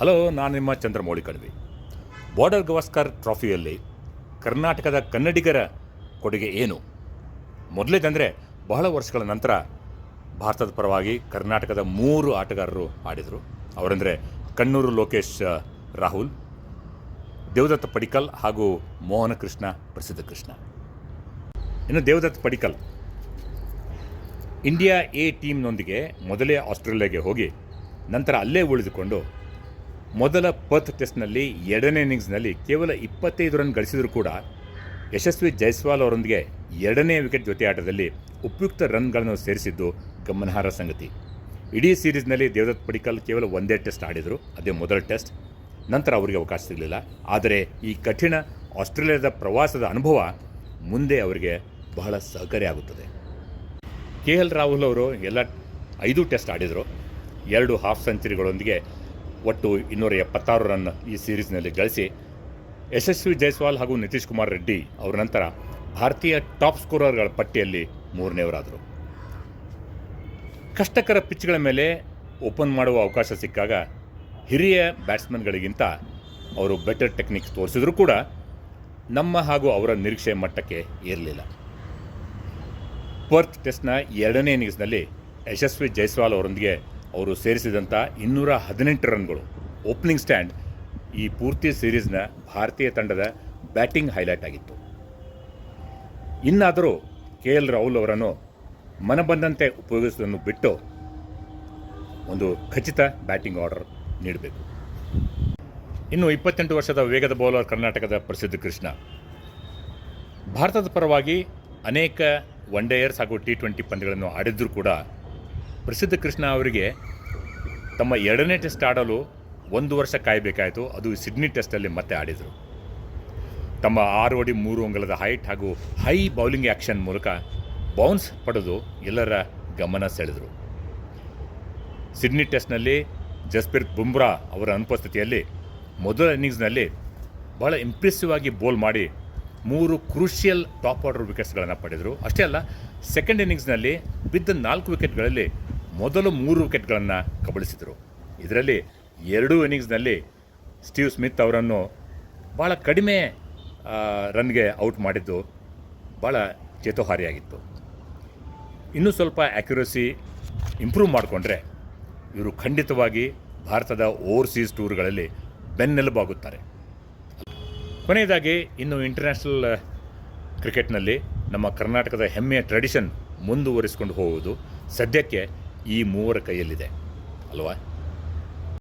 Hello, ನಾನು ನಿಮ್ಮ Chandramouli Kanvi. Border Gavaskar ಟ್ರಾಫಿಯಲ್ಲಿ ಕರ್ನಾಟಕದ ಕನ್ನಡಿಗರ ಕೊಡುಗೆ ಏನು? ಮೊದಲೇದಂದರೆ ಬಹಳ ವರ್ಷಗಳ ನಂತರ ಭಾರತದ ಪರವಾಗಿ ಕರ್ನಾಟಕದ ಮೂರು ಆಟಗಾರರು ಆಡಿದರು. ಅವರೆಂದರೆ ಕಣ್ಣೂರು ಲೋಕೇಶ್ ರಾಹುಲ್, ದೇವದತ್ತ ಪಡಿಕಲ್ ಹಾಗೂ ಮೋಹನ ಕೃಷ್ಣ, ಪ್ರಸಿದ್ಧ ಕೃಷ್ಣ. ಇನ್ನು ದೇವದತ್ತ ಪಡಿಕಲ್. ಇಂಡಿಯಾ ಎ ಟೀಮ್ನೊಂದಿಗೆ ಮೊದಲೇ ಆಸ್ಟ್ರೇಲಿಯಾಗೆ ಹೋಗಿ ನಂತರ ಅಲ್ಲೇ ಉಳಿದುಕೊಂಡು ಮೊದಲ ಪತ್ ಟೆಸ್ಟ್ನಲ್ಲಿ ಎರಡನೇ ಇನ್ನಿಂಗ್ಸ್ನಲ್ಲಿ ಕೇವಲ ಇಪ್ಪತ್ತೈದು ರನ್ ಗಳಿಸಿದರೂ ಕೂಡ ಯಶಸ್ವಿ ಜೈಸ್ವಾಲ್ ಅವರೊಂದಿಗೆ ಎರಡನೇ ವಿಕೆಟ್ ಜೊತೆ ಆಟದಲ್ಲಿ ಉಪಯುಕ್ತ ರನ್ಗಳನ್ನು ಸೇರಿಸಿದ್ದು ಗಮನಾರ್ಹ ಸಂಗತಿ. ಇಡೀ ಸೀರೀಸ್ನಲ್ಲಿ ದೇವದತ್ ಪಡಿಕಲ್ ಕೇವಲ ಒಂದೇ ಟೆಸ್ಟ್ ಆಡಿದರು, ಅದೇ ಮೊದಲ ಟೆಸ್ಟ್. ನಂತರ ಅವರಿಗೆ ಅವಕಾಶ ಸಿಗಲಿಲ್ಲ. ಆದರೆ ಈ ಕಠಿಣ ಆಸ್ಟ್ರೇಲಿಯಾದ ಪ್ರವಾಸದ ಅನುಭವ ಮುಂದೆ ಅವರಿಗೆ ಬಹಳ ಸಹಕಾರಿ ಆಗುತ್ತದೆ. ಕೆ ಎಲ್ ರಾಹುಲ್ ಅವರು ಎಲ್ಲ ಐದು ಟೆಸ್ಟ್ ಆಡಿದರು. ಎರಡು ಹಾಫ್ ಸೆಂಚುರಿಗಳೊಂದಿಗೆ ಒಟ್ಟು ಇನ್ನೂರ ಎಪ್ಪತ್ತಾರು ರನ್ ಈ ಸೀರೀಸ್ನಲ್ಲಿ ಗಳಿಸಿ. ಯಶಸ್ವಿ ಜೈಸ್ವಾಲ್ ಹಾಗೂ ನಿತೀಶ್ ಕುಮಾರ್ ರೆಡ್ಡಿ ಅವರ ನಂತರ ಭಾರತೀಯ ಟಾಪ್ ಸ್ಕೋರರ್ಗಳ ಪಟ್ಟಿಯಲ್ಲಿ ಮೂರನೇವರಾದರು ಕಷ್ಟಕರ ಪಿಚ್ಗಳ ಮೇಲೆ ಓಪನ್ ಮಾಡುವ ಅವಕಾಶ ಸಿಕ್ಕಾಗ ಹಿರಿಯ ಬ್ಯಾಟ್ಸ್ಮನ್ಗಳಿಗಿಂತ ಅವರು ಬೆಟರ್ ಟೆಕ್ನಿಕ್ಸ್ ತೋರಿಸಿದ್ರು ಕೂಡ ನಮ್ಮ ಹಾಗೂ ಅವರ ನಿರೀಕ್ಷೆ ಮಟ್ಟಕ್ಕೆ ಇರಲಿಲ್ಲ ಪರ್ತ್ ಟೆಸ್ಟ್ನ ಎರಡನೇ ಇನ್ನಿಂಗ್ಸ್ನಲ್ಲಿ ಯಶಸ್ವಿ ಜೈಸ್ವಾಲ್ ಅವರೊಂದಿಗೆ ಅವರು ಸೇರಿಸಿದಂಥ ಇನ್ನೂರ ಹದಿನೆಂಟು ರನ್ಗಳು. ಓಪನಿಂಗ್ ಸ್ಟ್ಯಾಂಡ್ ಈ ಪೂರ್ತಿ ಸೀರೀಸ್ನ ಭಾರತೀಯ ತಂಡದ ಬ್ಯಾಟಿಂಗ್ ಹೈಲೈಟ್ ಆಗಿತ್ತು. ಇನ್ನಾದರೂ ಕೆ ಎಲ್ ರಾಹುಲ್ ಅವರನ್ನು ಮನಬಂದಂತೆ ಉಪಯೋಗಿಸುವುದನ್ನು ಬಿಟ್ಟು ಒಂದು ಖಚಿತ ಬ್ಯಾಟಿಂಗ್ ಆರ್ಡರ್ ನೀಡಬೇಕು. ಇನ್ನು ಇಪ್ಪತ್ತೆಂಟು ವರ್ಷದ ವೇಗದ ಬೌಲರ್ ಕರ್ನಾಟಕದ ಪ್ರಸಿದ್ಧ ಕೃಷ್ಣ. ಭಾರತದ ಪರವಾಗಿ ಅನೇಕ ಒನ್ ಡೇಯರ್ಸ್ ಹಾಗೂ ಟಿ ಟ್ವೆಂಟಿ ಪಂದ್ಯಗಳನ್ನು ಆಡಿದ್ರೂ ಕೂಡ ಪ್ರಸಿದ್ಧ ಕೃಷ್ಣ ಅವರಿಗೆ ತಮ್ಮ ಎರಡನೇ ಟೆಸ್ಟ್ ಆಡಲು ಒಂದು ವರ್ಷ ಕಾಯಬೇಕಾಯಿತು. ಅದು ಸಿಡ್ನಿ ಟೆಸ್ಟಲ್ಲಿ ಮತ್ತೆ ಆಡಿದರು. ತಮ್ಮ ಆರು ಅಡಿ ಮೂರು ಅಂಗಲದ ಹೈಟ್ ಹಾಗೂ ಹೈ ಬೌಲಿಂಗ್ ಆ್ಯಕ್ಷನ್ ಮೂಲಕ ಬೌನ್ಸ್ ಪಡೆದು ಎಲ್ಲರ ಗಮನ ಸೆಳೆದರು. ಸಿಡ್ನಿ ಟೆಸ್ಟ್ನಲ್ಲಿ ಜಸ್ಪ್ರೀತ್ ಬುಮ್ರಾ ಅವರ ಅನುಪಸ್ಥಿತಿಯಲ್ಲಿ ಮೊದಲ ಇನ್ನಿಂಗ್ಸ್ನಲ್ಲಿ ಬಹಳ ಇಂಪ್ರೆಸಿವ್ ಆಗಿ ಬೋಲ್ ಮಾಡಿ ಮೂರು ಕ್ರೂಷಿಯಲ್ ಟಾಪ್ ಆರ್ಡರ್ ವಿಕೆಟ್ಸ್ಗಳನ್ನು ಪಡೆದರು. ಅಷ್ಟೇ ಅಲ್ಲ ಸೆಕೆಂಡ್ ಇನ್ನಿಂಗ್ಸ್ನಲ್ಲಿ ಬಿದ್ದ ನಾಲ್ಕು ವಿಕೆಟ್ಗಳಲ್ಲಿ ಮೊದಲು ಮೂರು ವಿಕೆಟ್ಗಳನ್ನು ಕಬಳಿಸಿದರು. ಇದರಲ್ಲಿ ಎರಡೂ ಇನ್ನಿಂಗ್ಸ್ನಲ್ಲಿ ಸ್ಟೀವ್ ಸ್ಮಿತ್ ಅವರನ್ನು ಭಾಳ ಕಡಿಮೆ ರನ್ಗೆ ಔಟ್ ಮಾಡಿದ್ದು ಭಾಳ ಚೇತೋಹಾರಿಯಾಗಿತ್ತು ಇನ್ನೂ ಸ್ವಲ್ಪ ಆ್ಯಕ್ಯುರಸಿ ಇಂಪ್ರೂವ್ ಮಾಡಿಕೊಂಡ್ರೆ ಇವರು ಖಂಡಿತವಾಗಿ ಭಾರತದ ಓವರ್ಸೀಸ್ ಟೂರ್ಗಳಲ್ಲಿ ಬೆನ್ನೆಲುಬಾಗುತ್ತಾರೆ. ಕೊನೆಯದಾಗಿ ಇನ್ನು ಇಂಟರ್ನ್ಯಾಷನಲ್ ಕ್ರಿಕೆಟ್ನಲ್ಲಿ ನಮ್ಮ ಕರ್ನಾಟಕದ ಹೆಮ್ಮೆಯ ಟ್ರೆಡಿಷನ್ ಮುಂದುವರಿಸಿಕೊಂಡು ಹೋಗುವುದು. ಸದ್ಯಕ್ಕೆ ಈ ಮೂವರ ಕೈಯಲ್ಲಿದೆ. ಅಲ್ವಾ?